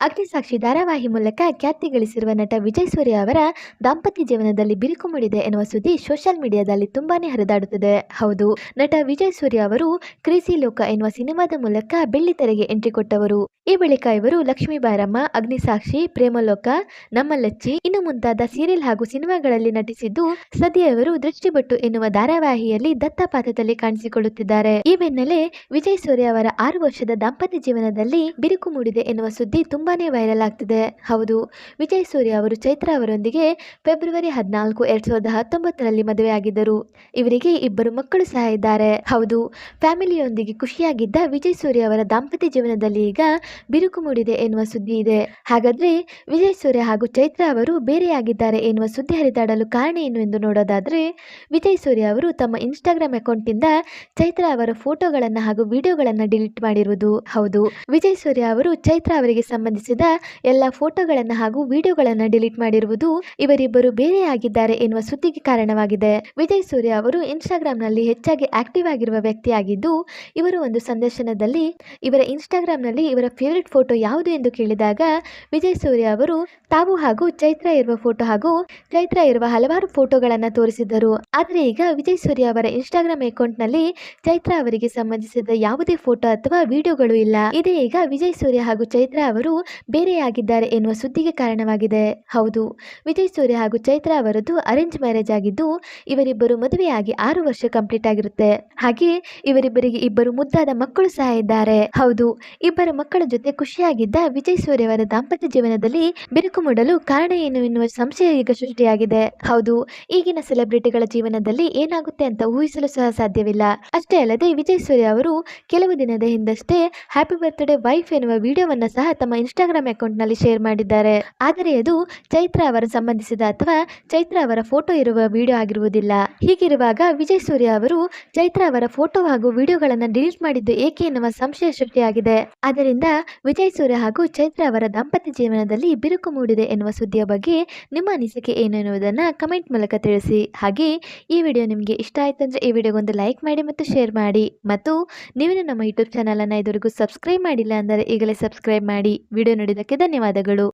ಅಗ್ನಿಸಾಕ್ಷಿ ಧಾರಾವಾಹಿ ಮೂಲಕ ಖ್ಯಾತಿ ಗಳಿಸಿರುವ ನಟ ವಿಜಯ್ ಸೂರ್ಯ ಅವರ ದಾಂಪತ್ಯ ಜೀವನದಲ್ಲಿ ಬಿರುಕು ಮೂಡಿದೆ ಎನ್ನುವ ಸುದ್ದಿ ಸೋಷಿಯಲ್ ಮೀಡಿಯಾದಲ್ಲಿ ತುಂಬಾನೇ ಹರಿದಾಡುತ್ತಿದೆ. ಹೌದು, ನಟ ವಿಜಯ್ ಸೂರ್ಯ ಅವರು ಕ್ರೇಸಿ ಲೋಕ ಎನ್ನುವ ಸಿನಿಮಾದ ಮೂಲಕ ಬೆಳ್ಳಿತೆರೆಗೆ ಎಂಟ್ರಿ ಕೊಟ್ಟವರು. ಈ ಬಳಿಕ ಇವರು ಲಕ್ಷ್ಮೀ ಬಾರಮ್ಮ ಅಗ್ನಿಸಾಕ್ಷಿ ಪ್ರೇಮಲೋಕ ನಮ್ಮಲಚ್ಚಿ ಇನ್ನು ಮುಂತಾದ ಸೀರಿಯಲ್ ಹಾಗೂ ಸಿನಿಮಾಗಳಲ್ಲಿ ನಟಿಸಿದ್ದು ಸದ್ಯ ಇವರು ದೃಷ್ಟಿಬಟ್ಟು ಎನ್ನುವ ಧಾರಾವಾಹಿಯಲ್ಲಿ ದತ್ತ ಪಾತ್ರದಲ್ಲಿ ಕಾಣಿಸಿಕೊಳ್ಳುತ್ತಿದ್ದಾರೆ. ಈ ಬೆನ್ನಲ್ಲೇ ವಿಜಯ್ ಸೂರ್ಯ ಅವರ ಆರು ವರ್ಷದ ದಾಂಪತ್ಯ ಜೀವನದಲ್ಲಿ ಬಿರುಕು ಮೂಡಿದೆ ಎನ್ನುವ ಸುದ್ದಿ ತುಂಬಾನೇ ವೈರಲ್ ಆಗ್ತಿದೆ. ಹೌದು, ವಿಜಯ್ ಸೂರ್ಯ ಅವರು, ಚೈತ್ರ ಅವರೊಂದಿಗೆ ಫೆಬ್ರವರಿ ಹದಿನಾಲ್ಕು, ಎರಡ್ ಸಾವಿರದ ಹತ್ತೊಂಬತ್ತರಲ್ಲಿ ಮದುವೆಯಾಗಿದ್ದರು ಇವರಿಗೆ ಇಬ್ಬರು ಮಕ್ಕಳು ಸಹ ಇದ್ದಾರೆ. ಹೌದು, ಫ್ಯಾಮಿಲಿಯೊಂದಿಗೆ ಖುಷಿಯಾಗಿದ್ದ ವಿಜಯ್ ಸೂರ್ಯ ಅವರ ದಾಂಪತ್ಯ ಜೀವನದಲ್ಲಿ ಈಗ ಬಿರುಕು ಮೂಡಿದೆ ಎನ್ನುವ ಸುದ್ದಿ ಇದೆ. ಹಾಗಾದ್ರೆ ವಿಜಯ್ ಸೂರ್ಯ ಹಾಗೂ ಚೈತ್ರ ಅವರು ಬೇರೆಯಾಗಿದ್ದಾರೆ ಎನ್ನುವ ಸುದ್ದಿ ಹರಿದಾಡಲು ಕಾರಣ ಏನು ಎಂದು ನೋಡೋದಾದ್ರೆ, ವಿಜಯ್ ಸೂರ್ಯ ಅವರು ತಮ್ಮ ಇನ್ಸ್ಟಾಗ್ರಾಮ್ ಅಕೌಂಟ್ನಿಂದ ಚೈತ್ರ ಅವರ ಫೋಟೋಗಳನ್ನು ಹಾಗೂ ವಿಡಿಯೋಗಳನ್ನು ಡಿಲೀಟ್ ಮಾಡಿರುವುದು. ಹೌದು, ವಿಜಯ್ ಸೂರ್ಯ ಅವರು ಚೈತ್ರ ಅವರಿಗೆ ಸಂಬಂಧಿಸಿದ ಎಲ್ಲ ಫೋಟೋಗಳನ್ನು ಹಾಗೂ ವಿಡಿಯೋಗಳನ್ನು ಡಿಲೀಟ್ ಮಾಡಿರುವುದು ಇವರಿಬ್ಬರು ಬೇರೆಯಾಗಿದ್ದಾರೆ ಎನ್ನುವ ಸುದ್ದಿಗೆ ಕಾರಣವಾಗಿದೆ. ವಿಜಯ್ ಸೂರ್ಯ ಅವರು ಇನ್ಸ್ಟಾಗ್ರಾಂನಲ್ಲಿ ಹೆಚ್ಚಾಗಿ ಆಕ್ಟಿವ್ ಆಗಿರುವ ವ್ಯಕ್ತಿಯಾಗಿದ್ದು, ಇವರು ಒಂದು ಸಂದರ್ಶನದಲ್ಲಿ ಇವರ ಇನ್ಸ್ಟಾಗ್ರಾಂನಲ್ಲಿ ಇವರ ಫೇವರಿಟ್ ಫೋಟೋ ಯಾವುದು ಎಂದು ಕೇಳಿದಾಗ, ವಿಜಯ್ ಸೂರ್ಯ ಅವರು ತಾವು ಹಾಗೂ ಚೈತ್ರ ಇರುವ ಫೋಟೋ ಹಾಗೂ ಚೈತ್ರ ಇರುವ ಹಲವಾರು ಫೋಟೋಗಳನ್ನು ತೋರಿಸಿದ್ದರು. ಆದರೆ ಈಗ ವಿಜಯ್ ಸೂರ್ಯ ಅವರ ಇನ್ಸ್ಟಾಗ್ರಾಮ್ ಅಕೌಂಟ್ನಲ್ಲಿ ಚೈತ್ರ ಅವರಿಗೆ ಸಂಬಂಧಿಸಿದ ಯಾವುದೇ ಫೋಟೋ ಅಥವಾ ವಿಡಿಯೋಗಳು ಇಲ್ಲ. ಇದೇ ಈಗ ವಿಜಯ್ ಸೂರ್ಯ ಹಾಗೂ ಚೈತ್ರ ಅವರು ಬೇರೆಯಾಗಿದ್ದಾರೆ ಎನ್ನುವ ಸುದ್ದಿಗೆ ಕಾರಣವಾಗಿದೆ. ಹೌದು, ವಿಜಯ್ ಸೂರ್ಯ ಹಾಗೂ ಚೈತ್ರ ಅವರದ್ದು ಅರೇಂಜ್ ಮ್ಯಾರೇಜ್ ಆಗಿದ್ದು, ಇವರಿಬ್ಬರು ಮದುವೆಯಾಗಿ ಆರು ವರ್ಷ ಕಂಪ್ಲೀಟ್ ಆಗಿರುತ್ತೆ. ಹಾಗೆ ಇವರಿಬ್ಬರಿಗೆ ಇಬ್ಬರು ಮುದ್ದಾದ ಮಕ್ಕಳು ಸಹ ಇದ್ದಾರೆ. ಹೌದು, ಇಬ್ಬರ ಮಕ್ಕಳ ಜೊತೆ ಖುಷಿಯಾಗಿದ್ದ ವಿಜಯ್ ಸೂರ್ಯ ಅವರ ದಾಂಪತ್ಯ ಜೀವನದಲ್ಲಿ ಬಿರುಕು ಮೂಡಲು ಕಾರಣ ಏನು ಎನ್ನುವ ಸಂಶಯ ಈಗ ಸೃಷ್ಟಿಯಾಗಿದೆ. ಹೌದು, ಈಗಿನ ಸೆಲೆಬ್ರಿಟಿಗಳ ಜೀವನದಲ್ಲಿ ಏನಾಗುತ್ತೆ ಅಂತ ಊಹಿಸಲು ಸಹ ಸಾಧ್ಯವಿಲ್ಲ. ಅಷ್ಟೇ ಅಲ್ಲದೆ ವಿಜಯ್ ಸೂರ್ಯ ಅವರು ಕೆಲವು ದಿನದ ಹಿಂದಷ್ಟೇ ಹ್ಯಾಪಿ ಬರ್ತ್ಡೇ ವೈಫ್ ಎನ್ನುವ ವಿಡಿಯೋವನ್ನು ಸಹ ತಮ್ಮ ಇನ್ಸ್ಟಾಗ್ರಾಮ್ ಅಕೌಂಟ್ನಲ್ಲಿ ಶೇರ್ ಮಾಡಿದ್ದಾರೆ. ಆದರೆ ಅದು ಚೈತ್ರ ಅವರ ಸಂಬಂಧಿಸಿದ ಅಥವಾ ಚೈತ್ರ ಅವರ ಫೋಟೋ ಇರುವ ವಿಡಿಯೋ ಆಗಿರುವುದಿಲ್ಲ. ಹೀಗಿರುವಾಗ ವಿಜಯ್ ಸೂರ್ಯ ಅವರು ಚೈತ್ರ ಅವರ ಫೋಟೋ ಹಾಗೂ ವಿಡಿಯೋಗಳನ್ನು ಡಿಲೀಟ್ ಮಾಡಿದ್ದು ಏಕೆ ಎನ್ನುವ ಸಂಶಯ ಸೃಷ್ಟಿಯಾಗಿದೆ. ಆದ್ದರಿಂದ ವಿಜಯ್ ಸೂರ್ಯ ಹಾಗೂ ಚೈತ್ರ ಅವರ ದಾಂಪತ್ಯ ಜೀವನದಲ್ಲಿ ಬಿರುಕು ಮೂಡಿದೆ ಎನ್ನುವ ಸುದ್ದಿಯ ಬಗ್ಗೆ ನಿಮ್ಮ ಅನಿಸಿಕೆ ಏನು ಎನ್ನುವುದನ್ನು ಕಮೆಂಟ್ ಮೂಲಕ ತಿಳಿಸಿ. ಹಾಗೆ ಈ ವಿಡಿಯೋ ನಿಮಗೆ ಇಷ್ಟ ಆಯ್ತು ಅಂದರೆ ಈ ವಿಡಿಯೋಗೊಂದು ಲೈಕ್ ಮಾಡಿ ಮತ್ತು ಶೇರ್ ಮಾಡಿ. ಮತ್ತು ನೀವು ನಮ್ಮ ಯೂಟ್ಯೂಬ್ ಚಾನಲನ್ನು ಇದುವರೆಗೂ ಸಬ್ಸ್ಕ್ರೈಬ್ ಮಾಡಿಲ್ಲ ಅಂದರೆ ಈಗಲೇ ಸಬ್ಸ್ಕ್ರೈಬ್ ಮಾಡಿ. ವಿಡಿಯೋ ನೋಡಿದ್ದಕ್ಕೆ ಧನ್ಯವಾದಗಳು.